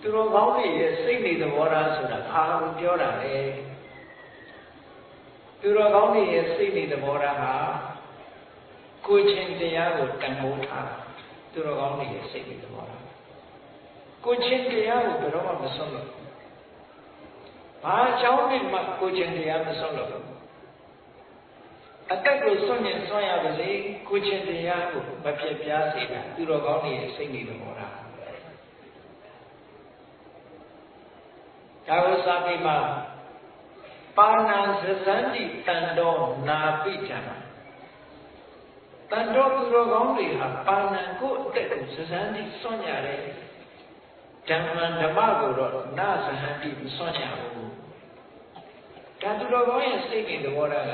သူတော်ကောင်းတွေရဲ့စိတ်နေသဘောထားဆိုတာဘာကိုပြောတာလဲသူတော်ကောင်းတွေရဲ့စိတ်နေသဘောထားဟာကိုချင်းတရားကိုတန်ဖိုးထားသူတော်ကောင်းတွေရဲ့စိတ်နေသဘောထားကိုချင်းတရားကိုဘယ်တော့မှမစွန့်လို့ဘာအကြောင်းနဲ့မှကိုချင်းတရားမစွန့်လို့အတက်ကိုစွန့်ရင်စွန့်ရပါစေကိုချင်းတရားကိုမဖြစ်ပြားစေတာသူတော်ကောင်းတွေရဲ့စိတ်နေသဘောထား ဒါကိုစာပေမှာပါဏံဇဇန္တိတန်တော်နာပိဋံတန်တော်သူတော်ကောင်းတွေဟာပါဏံကိုအသက်ကိုဇဇန္တိစွန့်ရတယ်ဓမ္မံဓမ္မကိုတော့နာဇဟန္တိမစွန့်ရဘူးဒါသူတော်ကောင်းရဲ့စိတ်နဲ့သဘောထားက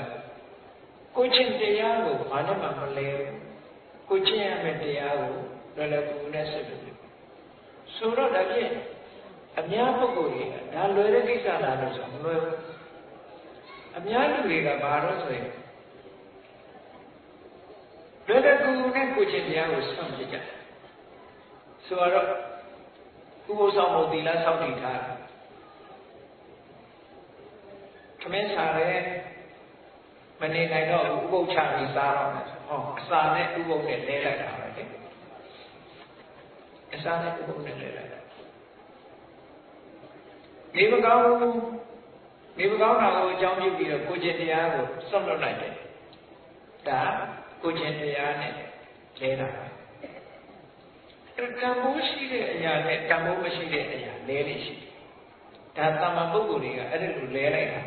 ကိုချင်းတရားကိုဘာနဲ့မှမလဲကိုချင်းရမယ့်တရားကိုလည်းလည်းကိုယ်နဲ့ဆက်ပြီးဆိုတော့ဒါဖြင့် အများပုဂ္ဂိုလ်တွေကဒါလွယ်တဲ့ကိစ္စလားလို့ဆိုမလွယ်ဘူးအများလူတွေကဘာလို့ဆိုရင်လွယ်တဲ့ကူနဲ့ကိုချင်းတရားကိုဆွန့်ပြကြဆိုတော့ဥပုသ်ဆောင်မှုသီလဆောက်တည်ထားခမင်းစားရဲမနေနိုင်တော့ဥပုသ်ချပြီးစားတော့မယ်ဟောအစာနဲ့ဥပုသ်နဲ့လဲလိုက်တာပဲလေအစာနဲ့ဥပုသ်နဲ့လဲလိုက်တာ နေမကောင်းဘူးနေမကောင်းတာကိုအကြောင်းပြုပြီးတော့ကိုကျင်တရားကိုစွန့်လွတ်လိုက်တယ်ဒါကိုကျင်တရားနဲ့လဲတာတံမိုးရှိတဲ့အရာနဲ့တံမိုးမရှိတဲ့အရာလဲနေရှိဒါသမ္မာပုဂ္ဂိုလ်တွေကအဲ့ဒါလိုလဲလိုက်တာ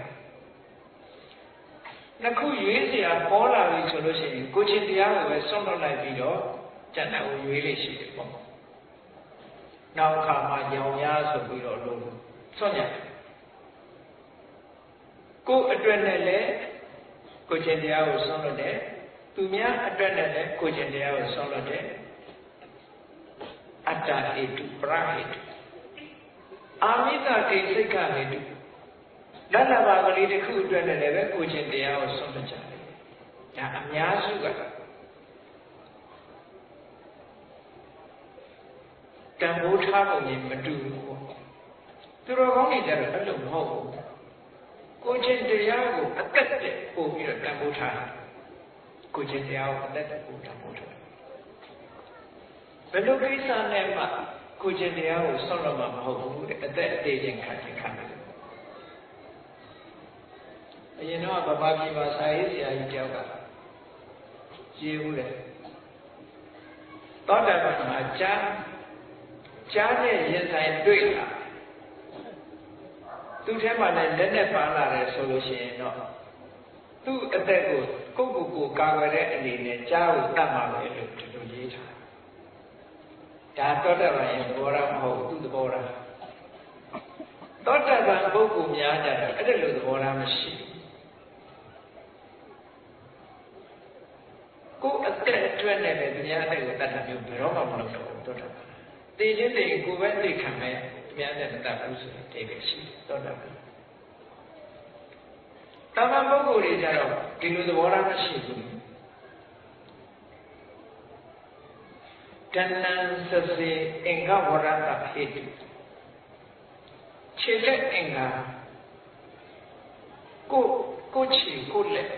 နှစ်ခုရွေးစရာပေါ်လာပြီဆိုလို့ရှိရင်ကိုချင်းတရားကိုပဲစွန့်လွတ်လိုက်ပြီးတော့ကျန်တာကိုရွေးလေးရှိတယ်ပေါ့နောက်ခါမှရောင်ရဆိုပြီးတော့လို့ စွန့်ရတယ်ကိုအတွက်နဲ့လည်းကိုချင်းတရားကိုစွန့်လွတ်တယ်သူများအတွက်နဲ့လည်းကိုချင်းတရားကိုစွန့်လွတ်တယ်အတ္တဟိတုပရဟိတုအာမိတကိစိတ်ခဟိတုလက်လဘာကလေးတစ်ခုအတွက်နဲ့လည်းပဲကိုချင်းတရားကိုစွန့်လွတ်ကြတယ်ဒါအများစုကတန်ဖိုးထားပုံကြီးမတူဘူးပေါ့ သူတော်ကောင်းတွေကြတော့အဲ့လိုမဟုတ်ဘူးကိုချင်းတရားကိုအသက်တဲ့ပို့ပြီးတော့တန်ဖိုးထားကိုချင်းတရားကိုအသက်တဲ့ပို့တန်ဖိုးထားဘယ်လိုကိစ္စနဲ့မှကိုချင်းတရားကိုဆောက်တော့မှာမဟုတ်ဘူးတဲ့အသက်အသေးချင်းခံချင်းခံတယ်အရင်တော့ဗမာပြည်မှာစာရေးဆရာကြီးတယောက်ကရေးဘူးတယ်သောတာပန်မှာကြားကြားနဲ့ရင်ဆိုင်တွေ့လာ သူ့ထဲမှာလည်းလက်နဲ့ပါလာတယ်ဆိုလို့ရှိရင်တော့သူ့အသက်ကိုကိုယ့်ကိုယ်ကိုကာကွယ်တဲ့အနေနဲ့ကြားကိုတတ်မှာပဲလို့ဒီလိုရေးထားဒါသောတာပန်ရဲ့ဘောရမဟုတ်သူ့သဘောထားသောတာပန်ပုဂ္ဂိုလ်များကြတော့အဲ့ဒါလိုသဘောထားမရှိကိုယ်အသက်အတွက်နဲ့ပဲသူများအသက်ကိုတတ်တာမျိုးဘယ်တော့မှမလုပ်တော့ဘူးသောတာပန်သိချင်းသိကိုယ်ပဲသိခံမယ်သူ များနဲ့မတတ်ဘူးဆိုရင်တိတ်ပဲရှိသောတာပန်တာမန်ပုဂ္ဂိုလ်တွေကြတော့ဒီလိုသဘောထားမရှိဘူးတဏ္ဏစစေအင်္ဂဝရတဟိတုခြေလက်အင်္ဂါကိုကိုခြေကိုလက်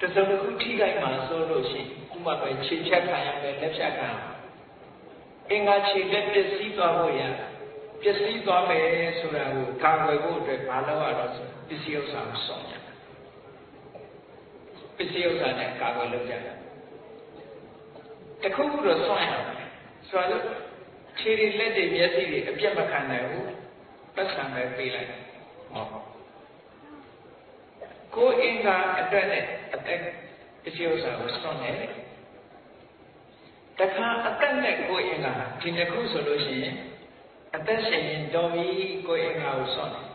တစုံတစ်ခုထိခိုက်မှဆိုလို့ရှိဥပမာပဲခြေဖြတ်ခံရမယ်လက်ဖြတ်ခံအင်္ဂါခြေလက်ပစ္စည်းသွားဖို့ရ ပစ္စည်းသွားမယ်ဆိုတာကိုကာကွယ်ဖို့အတွက်မလုပ်ရတော့ဆိုပစ္စည်းဥစ္စာကိုစောင့်ရပစ္စည်းဥစ္စာနဲ့ကာကွယ်လုပ်ကြတာတခုခုတော့စွန့်ရမယ်ဆိုတော့ခြေတွေလက်တွေမျက်စိတွေအပြတ်မခံနိုင်ဘူးပတ်စံပဲပေးလိုက်ဟောကိုယ်အင်္ဂါအတွက်နဲ့အသက်ပစ္စည်းဥစ္စာကိုစွန့်တယ်တခါအသက်နဲ့ကိုယ်အင်္ဂါဒီနှစ်ခုဆိုလို့ရှိရင် အသက်ရှင်ရင်တော်ပြီကိုယ်အင်္ဂါကိုစွန့်တယ်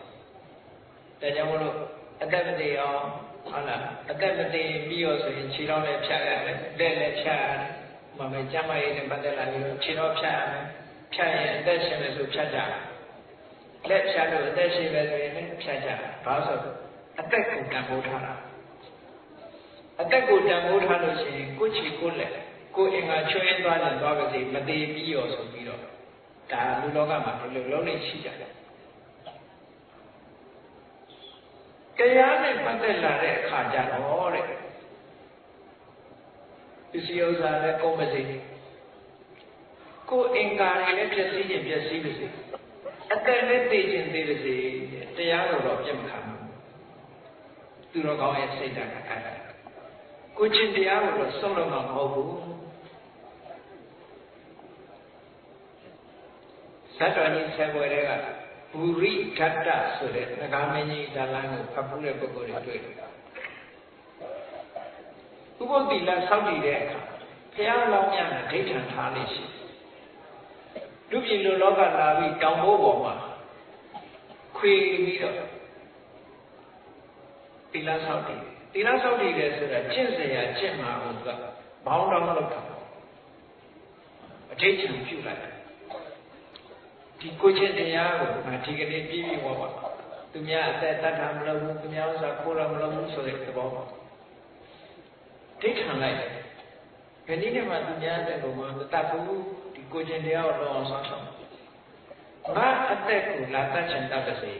ဒါကြောင့်မလို့အသက်မတည်အောင်ဟုတ်လားအသက်မတည်ပြီးရောဆိုရင်ခြေတော်လည်းဖြတ်ရတယ်လက်လည်းဖြတ်ရတယ်မမေကျမရေးနဲ့ပတ်သက်လာပြီးတော့ခြေတော်ဖြတ်ရမယ်ဖြတ်ရင်အသက်ရှင်မယ်ဆိုဖြတ်ကြတယ်လက်ဖြတ်လို့အသက်ရှင်မယ်ဆိုရင်လည်းဖြတ်ကြတယ်ဘာလို့ဆိုအသက်ကိုတန်ဖိုးထားတာအသက်ကိုတန်ဖိုးထားလို့ရှိရင်ကိုယ်ချီကိုယ်လက်ကိုယ်အင်္ဂါချွေးသွားတယ်သွားပါစေမသေးပြီးရောဆိုပြီးတော့ ဒါလူလောကမှာဒီလိုလုံးနေရှိကြတယ်တရားနဲ့ပတ်သက်လာတဲ့အခါကျတော့တဲ့ပစ္စည်းဥစ္စာလည်းကုန်မစေကိုယ်အင်္ဂါတွေလည်းပြည့်စည်ရင်ပြည့်စည်ပါစေအသက်လည်းသိခြင်းသိပါစေတရားတော်တော့ပြတ်မခံဘူးသူတော်ကောင်းရဲ့စိတ်ဓာတ်ကအဲ့ဒါကိုချင်းတရားကိုတော့ဆုံးလို့မဟုတ်ဘူး သတ္တဝါကြီးဆယ်ပွဲတွေကဘူရိဓတ္တဆိုတဲ့ငကားမင်းကြီးဇာလန်းကိုဖတ်ဖို့တဲ့ပုဂ္ဂိုလ်တွေတွေ့တယ်ဥပုသ္တိလစောင့်တည်တဲ့အခါဘုရားလောင်းများနဲ့ဒိဋ္ဌံထားလို့ရှိလူပြည်လူလောကလာပြီးတောင်ဘိုးပေါ်မှာခွေပြီးတော့တိလဆောက်တည်တိလဆောက်တည်တယ်ဆိုတာကျင့်စရာကျင့်မှာဟုတ်ကဘောင်းတော်လောက်တာအဋ္ဌိချံပြုလိုက် ဒီကိုချင်းတရားကိုငါဒီကနေ့ပြည့်ပြည့်ဝပါသူများအသက်တတ်တာမလုပ်ဘူးသူများဥစ္စာခိုးတာမလုပ်ဘူးဆိုတဲ့သဘောပါဒိဋ္ဌံလိုက်တယ်ဘယ်နည်းနဲ့မှသူများတဲ့ဘုံမှာမတတ်ဘူးဒီကိုချင်းတရားကိုလောအောင်ဆောင်းဆောင်ငါအသက်ကိုလာတတ်ချင်တတ်ပါစေ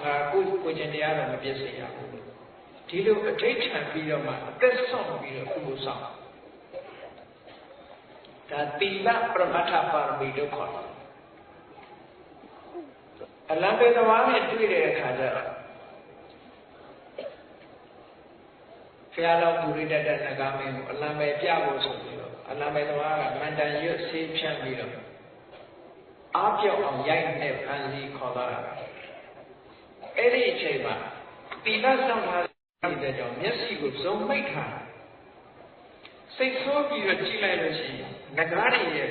ငါကိုကိုချင်းတရားတော့မပြည့်စုံရဘူးဒီလိုအဋ္ဌိချံပြီးတော့မှအသက်ဆုံးပြီးတော့သူ့ကိုဆောင်ဒါတိလပရမတ္ထပါရမီလို့ခေါ်တယ် အလံပေသမားနဲ့တွေ့တဲ့အခါကျတော့ဖျားတော်ပူရိတတ်တဲ့နဂါမင်းကိုအလံပေပြဖို့ဆိုပြီးတော့အလံပေသမားကမန္တန်ရွတ်ဆေးဖြန့်ပြီးတော့အားပြောက်အောင်ရိုက်နဲ့ဖန်စီခေါ်သွားတာအဲ့ဒီအချိန်မှာတိလဆောင်ထားတဲ့ကြောင့်မျက်စိကိုဇုံမိတ်ထားစိတ်ဆိုးပြီးတော့ကြည့်လိုက်လို့ရှိရင်ငကားတွေရဲ့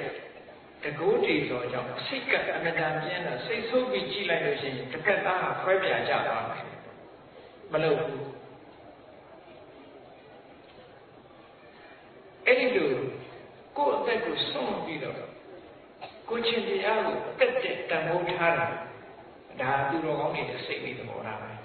တကူးတည်တော်ကြောင့်စိတ်ကအမတန်ပြင်းတာစိတ်ဆိုးပြီးကြည့်လိုက်လို့ရှိရင်တစ်ဖက်သားဟာခွဲပြာကြသွားမယ်မလုပ်ဘူးအဲ့ဒီလိုကိုယ့်အသက်ကိုဆုံးပြီးတော့ကိုချင်းတရားကိုတက်တက်တန်ဖိုးထားတာဒါသူတော်ကောင်းတွေစိတ်ပြီးသဘောထားပဲ